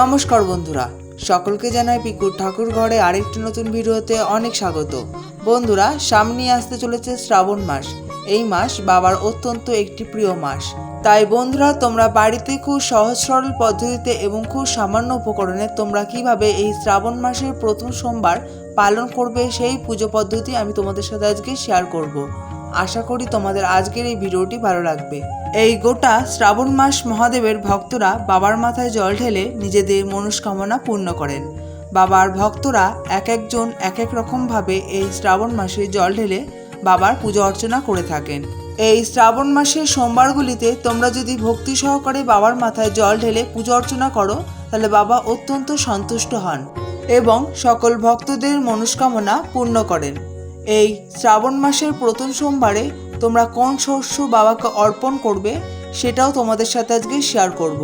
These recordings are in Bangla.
নমস্কার বন্ধুরা, সকলকে জানাই পিকুর ঠাকুর ঘরে আরেকটি নতুন ভিডিওতে অনেক স্বাগত। বন্ধুরা, সামনে আসতে চলেছে শ্রাবণ মাস। এই মাস বাবার অত্যন্ত একটি প্রিয় মাস। তাই বন্ধুরা, তোমরা বাড়িতে খুব সহজ সরল পদ্ধতিতে এবং খুব সামান্য উপকরণে তোমরা কীভাবে এই শ্রাবণ মাসের প্রথম সোমবার পালন করবে সেই পুজো পদ্ধতি আমি তোমাদের সাথে আজকে শেয়ার করব। আশা করি তোমাদের আজকের এই ভিডিওটি ভালো লাগবে। এই গোটা শ্রাবণ মাস মহাদেবের ভক্তরা বাবার মাথায় জল ঢেলে নিজেদের মনস্কামনা পূর্ণ করেন। বাবার ভক্তরা এক একজন এক এক রকমভাবে এই শ্রাবণ মাসে জল ঢেলে বাবার পুজো অর্চনা করে থাকেন। এই শ্রাবণ মাসের সোমবারগুলিতে তোমরা যদি ভক্তি সহকারে বাবার মাথায় জল ঢেলে পুজো অর্চনা করো, তাহলে বাবা অত্যন্ত সন্তুষ্ট হন এবং সকল ভক্তদের মনস্কামনা পূর্ণ করেন। এই শ্রাবণ মাসের প্রথম সোমবারে তোমরা কোন শস্য বাবাকে অর্পণ করবে সেটাও তোমাদের সাথে আজকে শেয়ার করব।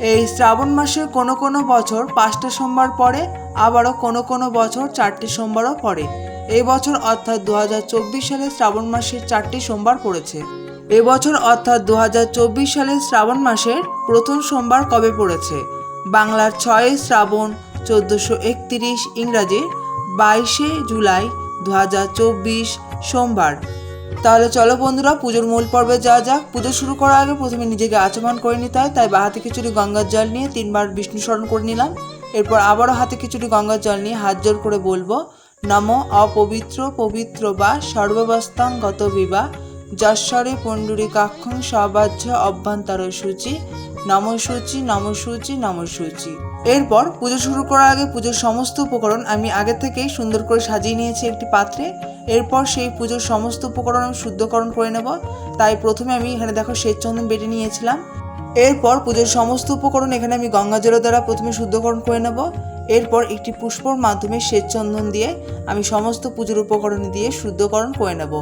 এই শ্রাবণ মাসে কোনো কোনো বছর পাঁচটা সোমবার পরে আবারও কোনো কোনো বছর চারটি সোমবারও পড়ে। এই বছর অর্থাৎ দু সালে শ্রাবণ মাসের চারটি সোমবার পড়েছে। এবছর অর্থাৎ দু হাজার চব্বিশ সালের শ্রাবণ মাসের প্রথম সোমবার কবে পড়েছে? বাংলার ছয় শ্রাবণ, চোদ্দোশো একত্রিশ ইংরাজির বাইশে জুলাই দু হাজার চব্বিশ সোমবার। তাহলে চলো বন্ধুরা, পুজোর মূল পর্বে যাওয়া যাক পুজো শুরু করার আগে প্রথমে নিজেকে আচমন করে নিতে হয়। তাই বা হাতে খিচুড়ি, গঙ্গার জল নিয়ে তিনবার বিষ্ণু স্মরণ করে নিলাম। এরপর আবারও হাতে খিচুড়ি, গঙ্গার জল নিয়ে হাত জোর করে বলব, নম অপবিত্র পবিত্র বা সর্ববস্তাং গত বিবা যশ্বরে পণ্ডুরি কাক্ষং সবাহ্য অভ্যন্তর সূচি, নম সূচি নম সূচি নম সূচি। এরপর পুজো শুরু করার আগে পুজোর সমস্ত উপকরণ আমি আগে থেকেই সুন্দর করে সাজিয়ে নিয়েছি একটি পাত্রে। এরপর সেই পুজোর সমস্ত উপকরণ আমি শুদ্ধকরণ করে নেব। তাই প্রথমে আমি এখানে দেখো চন্দন বেটে নিয়েছিলাম। এরপর পুজোর সমস্ত উপকরণ এখানে আমি গঙ্গা জলের দ্বারা প্রথমে শুদ্ধকরণ করে নেব। এরপর একটি পুষ্পর মাধ্যমে চন্দন দিয়ে আমি সমস্ত পুজোর উপকরণ দিয়ে শুদ্ধকরণ করে নেব।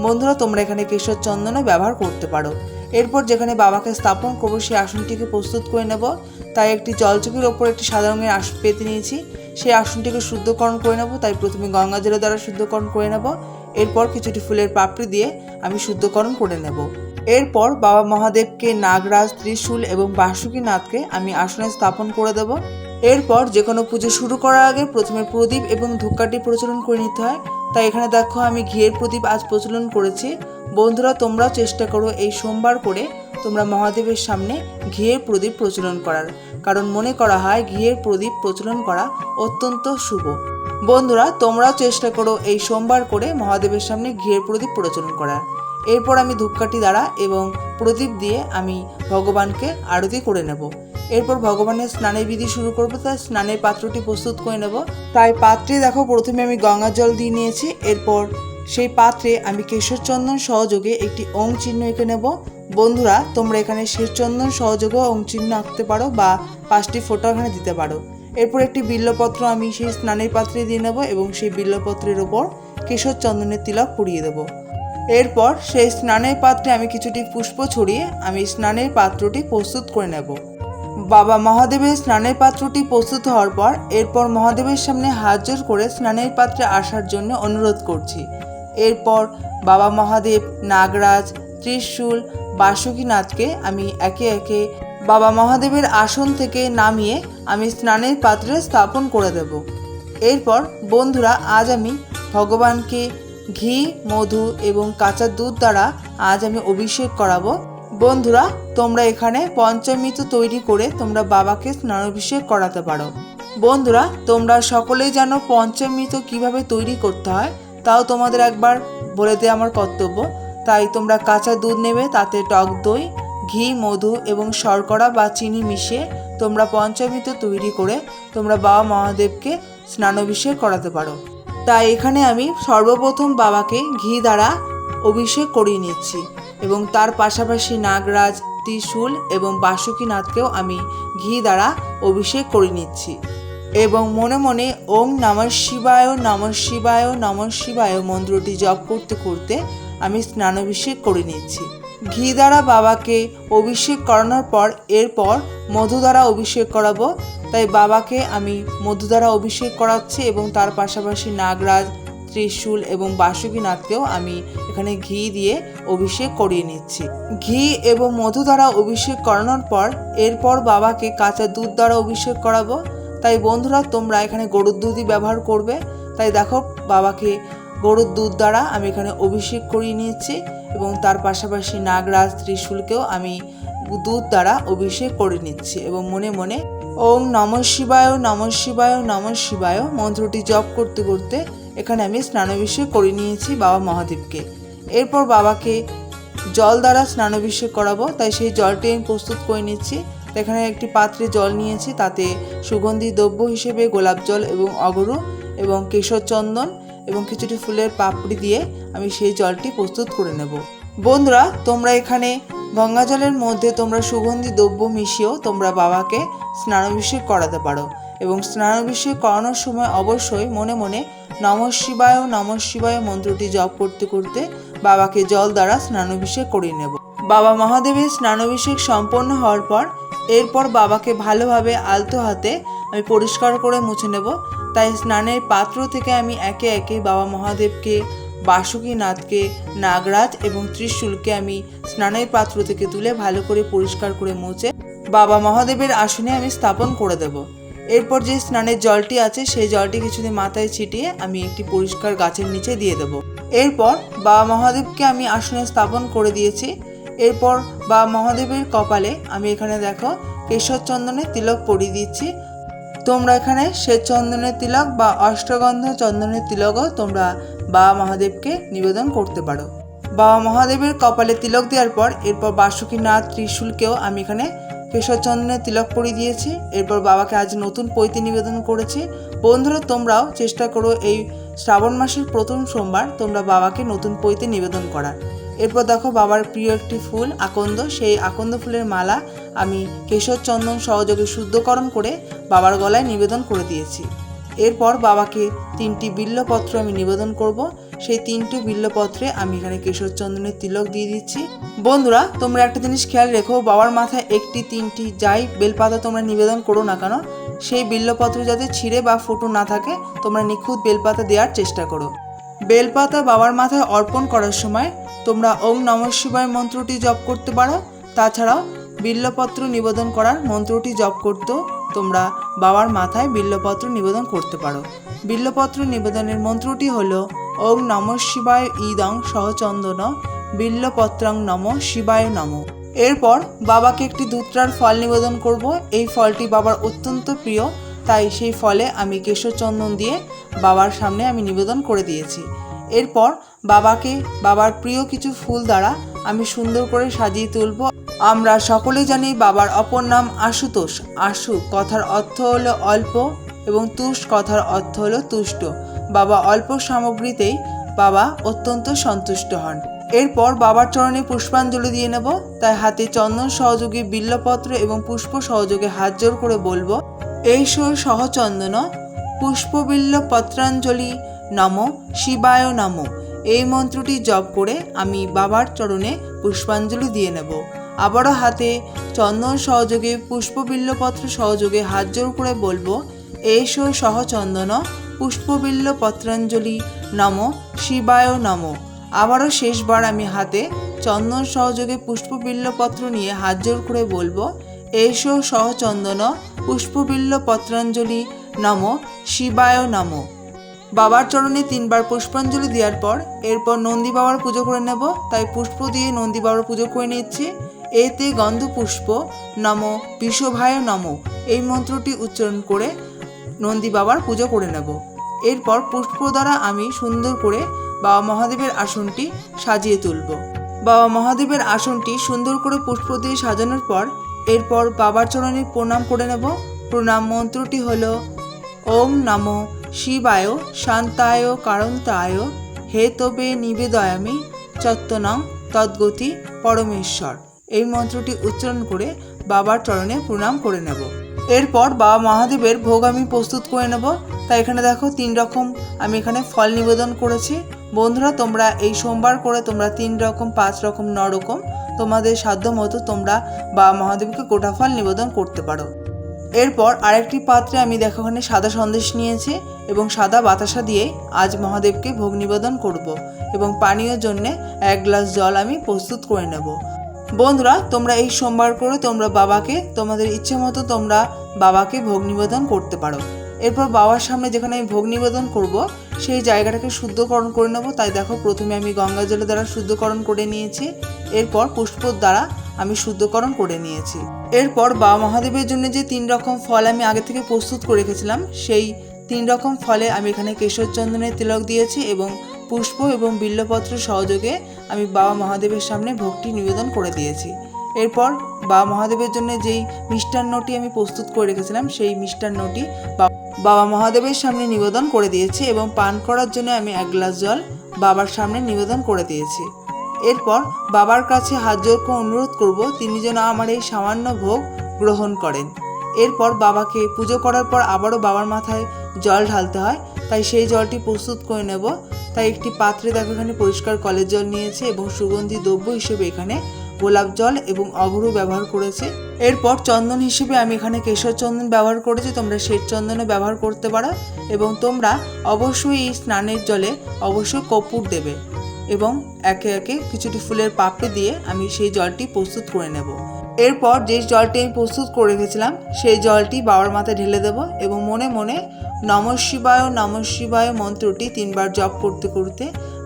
বন্ধুরা, তোমরা এখানে কেশর চন্দনও ব্যবহার করতে পারো। এরপর যেখানে বাবাকে স্থাপন করব, সেই আসনটিকে প্রস্তুত করে নেব। তাই একটি জলচকির ওপর একটি সাদা রঙের আসন পেতে নিয়েছি। সেই আসনটিকে শুদ্ধকরণ করে নেব, তাই প্রথমে গঙ্গা জলের দ্বারা শুদ্ধকরণ করে নেব। এরপর কিছুটি ফুলের পাপড়ি দিয়ে আমি শুদ্ধকরণ করে নেব। এরপর বাবা মহাদেবকে নাগরাজ, ত্রিশূল এবং বাসুকী নাথকে আমি আসনে স্থাপন করে দেব। এরপর যে কোনো পুজো শুরু করার আগে প্রথমে প্রদীপ এবং ধূপকাঠি প্রচলন করে নিতে হয়। তাই এখানে দেখো, আমি ঘিয়ের প্রদীপ আজ প্রচলন করেছি। বন্ধুরা, তোমরাও চেষ্টা করো এই সোমবার করে তোমরা মহাদেবের সামনে ঘিয়ের প্রদীপ প্রচলন করার। কারণ মনে করা হয় ঘিয়ের প্রদীপ প্রচলন করা অত্যন্ত শুভ। বন্ধুরা, তোমরাও চেষ্টা করো এই সোমবার করে মহাদেবের সামনে ঘিয়ের প্রদীপ প্রচলন করার। এরপর আমি ধূপকাঠি দ্বারা এবং প্রদীপ দিয়ে আমি ভগবানকে আরতি করে নেব। এরপর ভগবানের স্নানের বিধি শুরু করব, তাই স্নানের পাত্রটি প্রস্তুত করে নেব। তাই পাত্রে দেখো, প্রথমে আমি গঙ্গা জল দিয়ে নিয়েছি, এরপর সেই পাত্রে আমি কেশর চন্দন সহযোগে একটি ওং চিহ্ন এঁকে নেব। বন্ধুরা, তোমরা এখানে শেষ চন্দন সহযোগেও ওং চিহ্ন আঁকতে পারো বা পাঁচটি ফোটো এখানে দিতে পারো। এরপর একটি বিল্লপত্র আমি সেই স্নানের পাত্রে দিয়ে নেব এবং সেই বিল্লপত্রের ওপর কেশর চন্দনের তিলক পুড়িয়ে দেবো। এরপর সেই স্নানের পাত্রে আমি কিছুটি পুষ্প ছড়িয়ে আমি স্নানের পাত্রটি প্রস্তুত করে নেব। বাবা মহাদেবের স্নানের পাত্রটি প্রস্তুত হওয়ার পর এরপর মহাদেবের সামনে হাত করে স্নানের পাত্রে আসার জন্য অনুরোধ করছি। এরপর বাবা মহাদেব, নাগরাজ, ত্রিশূল, বাসুকীনাথকে আমি একে একে বাবা মহাদেবের আসন থেকে নামিয়ে আমি স্নানের পাত্রে স্থাপন করে দেব। এরপর বন্ধুরা, আজ আমি ভগবানকে ঘি, মধু এবং কাঁচা দুধ দ্বারা আজ আমি অভিষেক করাবো। বন্ধুরা, তোমরা এখানে পঞ্চমৃত তৈরি করে তোমরা বাবাকে স্নানাভিষেক করাতে পারো। বন্ধুরা, তোমরা সকলেই জানো পঞ্চমৃত কীভাবে তৈরি করতে হয়। তাও তোমাদের একবার বলে দেওয়া আমার কর্তব্য। তাই তোমরা কাঁচা দুধ নেবে, তাতে টক দই, ঘি, মধু এবং শর্করা বা চিনি মিশিয়ে তোমরা পঞ্চমৃত তৈরি করে তোমরা বাবা মহাদেবকে স্নানাভিষেক করাতে পারো। তাই এখানে আমি সর্বপ্রথম বাবাকে ঘি দ্বারা অভিষেক করিয়ে নিচ্ছি এবং তার পাশাপাশি নাগরাজ, ত্রিশূল এবং বাসুকীনাথকেও আমি ঘি দ্বারা অভিষেক করে নিচ্ছি। এবং মনে মনে ওম নমঃ শিবায় নমঃ শিবায় নমঃ শিবায় মন্ত্রটি জপ করতে করতে আমি স্নানাভিষেক করে নিচ্ছি ঘি দ্বারা বাবাকে অভিষেক করানোর পর এরপর মধু দ্বারা অভিষেক করাবো। তাই বাবাকে আমি মধু দ্বারা অভিষেক করাচ্ছি এবং তার পাশাপাশি নাগরাজ, ত্রিশূল এবং বাসুকীনাথকেও আমি এখানে ঘি দিয়ে অভিষেক করিয়ে নিচ্ছি। ঘি এবং মধু দ্বারা অভিষেক করানোর পর এরপর বাবাকে কাঁচা দুধ দ্বারা অভিষেক করাবো। তাই বন্ধুরা, তোমরা এখানে গরুর দুধই ব্যবহার করবে। তাই দেখো, বাবাকে গরুর দুধ দ্বারা আমি এখানে অভিষেক করিয়ে নিয়েছি এবং তার পাশাপাশি নাগরাজ ত্রিশূলকেও আমি দুধ দ্বারা অভিষেক করে নিচ্ছি এবং মনে মনে ওম নম শিবায় নম শিবায় নম শিবায় মন্ত্রটি জপ করতে করতে এখানে আমি স্নানাভিষেক করে নিয়েছি বাবা মহাদেবকে। এরপর বাবাকে জল দ্বারা স্নানাভিষেক করাবো, তাই সেই জলটি আমি প্রস্তুত করে নিচ্ছি। এখানে একটি পাত্রে জল নিয়েছি, তাতে সুগন্ধি দ্রব্য হিসেবে গোলাপ জল এবং অগরু এবং কেশর চন্দন এবং কিছুটি ফুলের পাপড়ি দিয়ে আমি সেই জলটি প্রস্তুত করে নেব। বন্ধুরা, তোমরা এখানে গঙ্গা জলের মধ্যে তোমরা সুগন্ধি দ্রব্য মিশিয়েও তোমরা বাবাকে স্নানাভিষেক করাতে পারো এবং স্নানাভিষেক করানোর সময় অবশ্যই মনে মনে নম শিবায় নম শিবায় মন্ত্রটি জপ করতে করতে বাবাকে জল দ্বারা স্নানাভিষেক করিয়ে নেব। বাবা মহাদেবের স্নানাভিষেক সম্পন্ন হওয়ার পর এরপর বাবাকে ভালোভাবে আলতো হাতে আমি পরিষ্কার করে মুছে নেব। তাই স্নানের পাত্র থেকে আমি একে একে বাবা মহাদেবকে বাসুকীনাথকে নাগরাজ এবং ত্রিশূলকে আমি স্নানের পাত্র থেকে তুলে ভালো করে পরিষ্কার করে মুছে বাবা মহাদেবের আসনে আমি স্থাপন করে দেব। এরপর যে স্নানের জলটি আছে, সেই জলটি কিছুদিন মাথায় ছিটিয়ে আমি একটি পরিষ্কার গাছের নিচে দিয়ে দেব। এরপর বাবা মহাদেবকে আমি আসনে স্থাপন করে দিয়েছি। এরপর বা মহাদেবের কপালে আমি এখানে দেখো কেশর চন্দনের তিলক পরিয়ে দিচ্ছি। তোমরা এখানে শ্বেত চন্দনের তিলক বা অষ্টগন্ধ চন্দনের তিলকও তোমরা বাবা মহাদেবকে নিবেদন করতে পারো। বাবা মহাদেবের কপালে তিলক দেওয়ার পর এরপর বাসুকীনাথ ত্রিশূলকেও আমি এখানে কেশর চন্দনের তিলক পরিয়ে দিয়েছি। এরপর বাবাকে আজ নতুন পৈতে নিবেদন করেছি। বন্ধুরা, তোমরাও চেষ্টা করো এই শ্রাবণ মাসের প্রথম সোমবার তোমরা বাবাকে নতুন পৈতে নিবেদন করার। এরপর দেখো বাবার প্রিয় একটি ফুল, আকন্দ। সেই আকন্দ ফুলের মালা আমি কেশর চন্দন সহযোগে শুদ্ধকরণ করে বাবার গলায় নিবেদন করে দিয়েছি। এরপর বাবাকে তিনটি বিল্লপত্র আমি নিবেদন করব। সেই তিনটি বিল্লপত্রে আমি এখানে কেশর চন্দনের তিলক দিয়ে দিচ্ছি। বন্ধুরা, তোমরা একটা জিনিস খেয়াল রেখো, বাবার মাথায় একটি তিনটি যাই বেলপাতা তোমরা নিবেদন করো না কেন, সেই বিল্লপত্র যাতে ছিঁড়ে বা ফুটো না থাকে, তোমরা নিখুঁত বেলপাতা দেওয়ার চেষ্টা করো। বেলপাতা বাবার মাথায় অর্পণ করার সময় তোমরা ওম নম শিবায় মন্ত্রটি জপ করতে পারো। তাছাড়াও বিল্লপত্র নিবেদন করার মন্ত্রটি জপ করতেও তোমরা বাবার মাথায় বিল্লপত্র নিবেদন করতে পারো। বিল্লপত্র নিবেদনের মন্ত্রটি হল, ওং নম শিবায় ইদং সহচন্দন, বিল্লপত্রং নম শিবায় নম। এরপর বাবাকে একটি দুত্রার ফল নিবেদন করব। এই ফলটি বাবার অত্যন্ত প্রিয়, তাই সেই ফলে আমি কেশর চন্দন দিয়ে বাবার সামনে আমি নিবেদন করে দিয়েছি। এরপর বাবাকে, বাবার প্রিয় কিছু ফুল দ্বারা আমি সুন্দর করে সাজিয়ে তুলব। আমরা সকলে জানি বাবার অপর নাম আশুতোষ। আশু কথার অর্থ হলো অল্প এবং তুষ কথার অর্থ হলো তুষ্ট। বাবা অল্প সামগ্রীতেই বাবা অত্যন্ত সন্তুষ্ট হন। এরপর বাবার চরণে পুষ্পাঞ্জলি দিয়ে নেব। তাই হাতে চন্দন সহযোগে বিল্লপত্র এবং পুষ্প সহযোগে হাত জোর করে বলব, এই সহচন্দন পুষ্পবিল্ল পত্রাঞ্জলি নম শিবায় নম। এই মন্ত্রটি জপ করে আমি বাবার চরণে পুষ্পাঞ্জলি দিয়ে নেব। আবারও হাতে চন্দন সহযোগে, পুষ্পবিল্লপত্র সহযোগে হাত জোর করে বলব, এসো সহচন্দন পুষ্পবিল্ল পত্রাঞ্জলি নম, শিবায় নম। আবারও শেষবার আমি হাতে চন্দন সহযোগে পুষ্পবিল্লপত্র নিয়ে হাত জোর করে বলব, এসো সহচন্দন পুষ্পবিল্ল পত্রাঞ্জলি নম, শিবায় নম। বাবার চরণে তিনবার পুষ্পাঞ্জলি দেওয়ার পর এরপর নন্দী বাবার পুজো করে নেব, তাই পুষ্প দিয়ে নন্দী বাবার পুজো করে নিচ্ছি এতে গন্ধ পুষ্প নম বিশ্বভায় নম এই মন্ত্রটি উচ্চারণ করে নন্দী বাবার পুজো করে নেব। এরপর পুষ্প দ্বারা আমি সুন্দর করে বাবা মহাদেবের আসনটি সাজিয়ে তুলব। বাবা মহাদেবের আসনটি সুন্দর করে পুষ্প দিয়ে সাজানোর পর এরপর বাবার চরণে প্রণাম করে নেব। প্রণাম মন্ত্রটি হলো, ওম নম শিবায় শান্তায় কারন্তায় হে তবে নিবেদয়ামি চত্তনং তদ্গতি পরমেশ্বর। এই মন্ত্রটি উচ্চারণ করে বাবার চরণে প্রণাম করে নেব। এরপর বাবা মহাদেবের ভোগ আমি প্রস্তুত করে নেব। তাই এখানে দেখো তিন রকম আমি এখানে ফল নিবেদন করেছি। বন্ধুরা, তোমরা এই সোমবার করে তোমরা তিন রকম, পাঁচ রকম, ন রকম তোমাদের সাধ্য মতো তোমরা বাবা মহাদেবকে গোটা ফল নিবেদন করতে পারো। এরপর আরেকটি পাত্রে আমি দেখো ওখানে সাদা সন্দেশ নিয়েছি এবং সাদা বাতাসা দিয়ে আজ মহাদেবকে ভোগ নিবেদন করব এবং পানীয় জন্য এক গ্লাস জল আমি প্রস্তুত করে নেব। বন্ধুরা, তোমরা এই সোমবার করে তোমরা বাবাকে, তোমাদের ইচ্ছে মতো তোমরা বাবাকে ভোগ নিবেদন করতে পারো। এরপর বাবার সামনে যেখানে আমি ভোগ নিবেদন করব, সেই জায়গাটাকে শুদ্ধকরণ করে নেব। তাই দেখো, প্রথমে আমি গঙ্গা জলের দ্বারা শুদ্ধকরণ করে নিয়েছি। এরপর পুষ্পর দ্বারা আমি শুদ্ধকরণ করে নিয়েছি। এরপর বাবা মহাদেবের জন্য যে তিন রকম ফল আমি আগে থেকে প্রস্তুত করে রেখেছিলাম, সেই তিন রকম ফলে আমি এখানে কেশর চন্দনের তিলক দিয়েছি এবং পুষ্প এবং বিল্লপত্র সহযোগে আমি বাবা মহাদেবের সামনে ভোগটি নিবেদন করে দিয়েছি। এরপর বাবা মহাদেবের জন্য যেই মিষ্টান্নটি আমি প্রস্তুত করে রেখেছিলাম, সেই মিষ্টান্নটি বাবা মহাদেবের সামনে নিবেদন করে দিয়েছি এবং পান করার জন্য আমি এক গ্লাস জল বাবার সামনে নিবেদন করে দিয়েছি। এরপর বাবার কাছে হাত জোর অনুরোধ করব তিনি যেন আমার এই সামান্য ভোগ গ্রহণ করেন। এরপর বাবাকে পুজো করার পর আবারও বাবার মাথায় জল ঢালতে হয়। তাই সেই জলটি প্রস্তুত করে নেব। তাই একটি পাত্রে দেখো এখানে পরিষ্কার কলের জল নিয়েছে এবং সুগন্ধি দ্রব্য হিসেবে এখানে গোলাপ জল এবং অগরু ব্যবহার করেছে। এরপর চন্দন হিসেবে আমি এখানে কেশর চন্দন ব্যবহার করেছি। তোমরা শ্বেত চন্দনও ব্যবহার করতে পারো এবং তোমরা অবশ্যই এই স্নানের জলে অবশ্যই কর্পূর দেবে। এবং একে একে কিছুটি ফুলের পাপড়ি দিয়ে আমি সেই জলটি প্রস্তুত করে নেব। এরপর যে জলটি আমি প্রস্তুত করে রেখেছিলাম, সেই জলটি বাবার মাথায় ঢেলে দেব এবং মনে মনে নম শিবায় নম শিবায় মন্ত্রটি তিনবার জপ করতে করতে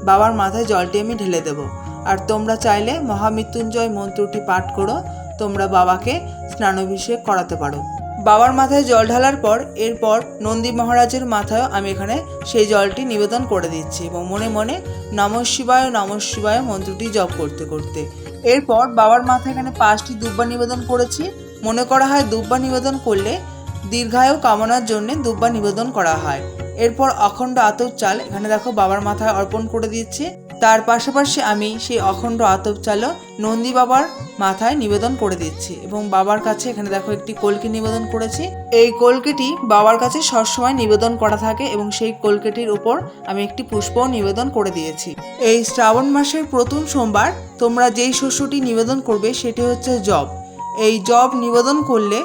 বাবার মাথায় জলটি আমি ঢেলে দেব। আর তোমরা চাইলে মহামৃত্যুঞ্জয় মন্ত্রটি পাঠ করো, তোমরা বাবাকে স্নানাভিষেক করাতে পারো। বাবার মাথায় জল ঢালার পর, এরপর নন্দী মহারাজের মাথায়ও আমি এখানে সেই জলটি নিবেদন করে দিচ্ছি এবং মনে মনে নম শিবায় নম শিবায় মন্ত্রটি জপ করতে করতে। এরপর বাবার মাথায় এখানে পাঁচটি দুব্বা নিবেদন করেছি। মনে করা হয় দুব্বা নিবেদন করলে দীর্ঘায়ু কামনার জন্য দুব্বা নিবেদন করা হয়। এরপর অখণ্ড আতপ চাল এখানে দেখো বাবার মাথায় অর্পণ করে দিচ্ছি। তার পাশাপাশি আমি সেই অখণ্ড আতপ চালও নন্দী বাবার মাথায় নিবেদন করে দিচ্ছি এবং বাবার কাছে এখানে দেখো একটি কলকি নিবেদন করেছি। এই কলকিটি বাবার কাছে সবসময় নিবেদন করা থাকে এবং সেই কলকিটির উপর আমি একটি পুষ্পও নিবেদন করে দিয়েছি। এই শ্রাবণ মাসের প্রথম সোমবার তোমরা যেই শস্যটি নিবেদন করবে সেটি হচ্ছে জব। এই জব নিবেদন করলে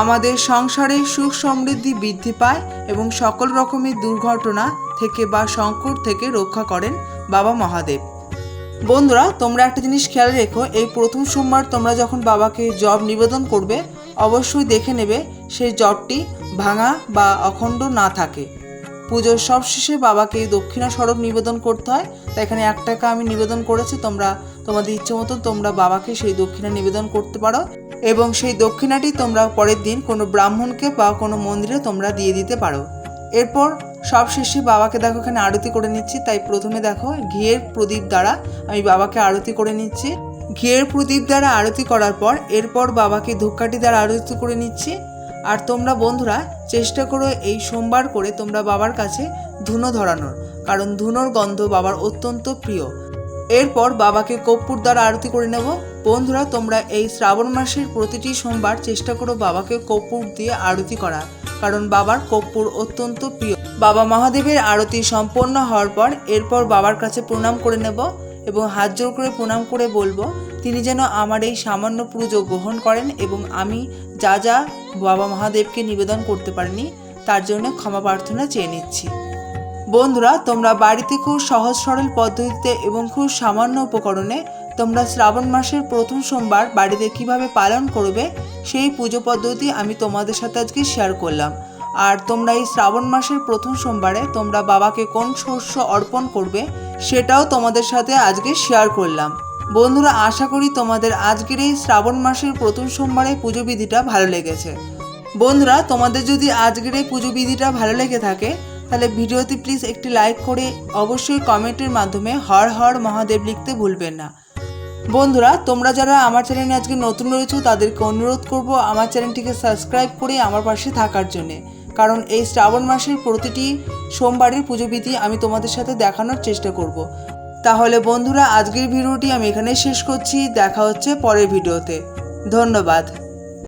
আমাদের সংসারে সুখ সমৃদ্ধি বৃদ্ধি পায় এবং সকল রকমের দুর্ঘটনা থেকে বা সংকট থেকে রক্ষা করেন বাবা মহাদেব। বন্ধুরা, তোমরা একটা জিনিস খেয়াল রেখো, এই প্রথম সোমবার তোমরা যখন বাবাকে জব নিবেদন করবে, অবশ্যই দেখে নেবে সেই জবটি ভাঙা বা অখণ্ড না থাকে। পুজোর সব শেষে বাবাকে দক্ষিণা স্বরূপ নিবেদন করতে হয়। তাই এখানে এক টাকা আমি নিবেদন করেছি, তোমরা, তোমাদের ইচ্ছে মতো তোমরা বাবাকে সেই দক্ষিণা নিবেদন করতে পারো এবং সেই দক্ষিণাটি তোমরা পরের দিন কোনো ব্রাহ্মণকে বা কোনো মন্দিরে তোমরা দিয়ে দিতে পারো। এরপর সব শেষে বাবাকে দেখো, এখানে আরতি করে নিচ্ছি। তাই প্রথমে দেখো, ঘিয়ের প্রদীপ দ্বারা আমি বাবাকে আরতি করে নিচ্ছি। ঘিয়ের প্রদীপ দ্বারা আরতি করার পর এরপর বাবাকে ধূপকাঠি দ্বারা আরতি করে নিচ্ছি। আর তোমরা বন্ধুরা, চেষ্টা করো এই সোমবার করে তোমরা বাবার কাছে ধুনো ধরানোর। কারণ ধুনোর গন্ধ বাবার অত্যন্ত প্রিয়। এরপর বাবাকে কর্পূর দ্বারা আরতি করে নেব। বন্ধুরা, তোমরা এই শ্রাবণ মাসের প্রতিটি সোমবার চেষ্টা করো বাবাকে কর্পূর দিয়ে আরতি করা, কারণ বাবার কর্পূর অত্যন্ত প্রিয়। বাবা মহাদেবের আরতি সম্পন্ন হওয়ার পর এরপর বাবার কাছে প্রণাম করে নেব এবং হাত জোর করে প্রণাম করে বলব, তিনি যেন আমার এই সামান্য পুজো গ্রহণ করেন এবং আমি যা যা বাবা মহাদেবকে নিবেদন করতে পারিনি, তার জন্য ক্ষমা প্রার্থনা চেয়ে নিচ্ছি। বন্ধুরা, তোমরা বাড়িতে খুব সহজ সরল পদ্ধতিতে এবং খুব সামান্য উপকরণে তোমরা শ্রাবণ মাসের প্রথম সোমবার বাড়িতে কীভাবে পালন করবে সেই পুজো পদ্ধতি আমি তোমাদের সাথে আজকে শেয়ার করলাম। আর তোমরা এই শ্রাবণ মাসের প্রথম সোমবারে তোমরা বাবাকে কোন শস্য অর্পণ করবে সেটাও তোমাদের সাথে আজকে শেয়ার করলাম। বন্ধুরা, আশা করি তোমাদের আজকের এই শ্রাবণ মাসের প্রথম সোমবারের পুজো বিধিটা ভালো লেগেছে। বন্ধুরা, তোমাদের যদি আজকের এই পুজো বিধিটা ভালো লেগে থাকে তাহলে ভিডিওতে প্লিজ একটি লাইক করে অবশ্যই কমেন্টের মাধ্যমে হর হর মহাদেব লিখতে ভুলবেন না। বন্ধুরা, তোমরা যারা আমার চ্যানেলে আজকে নতুন রয়েছো, তাদেরকে অনুরোধ করব আমার চ্যানেলটিকে সাবস্ক্রাইব করে আমার পাশে থাকার জন্যে। কারণ এই শ্রাবণ মাসের প্রতিটি সোমবারের পুজো বিধি আমি তোমাদের সাথে দেখানোর চেষ্টা করব। তাহলে বন্ধুরা, আজকের ভিডিওটি আমি এখানেই শেষ করছি। দেখা হচ্ছে পরের ভিডিওতে। ধন্যবাদ।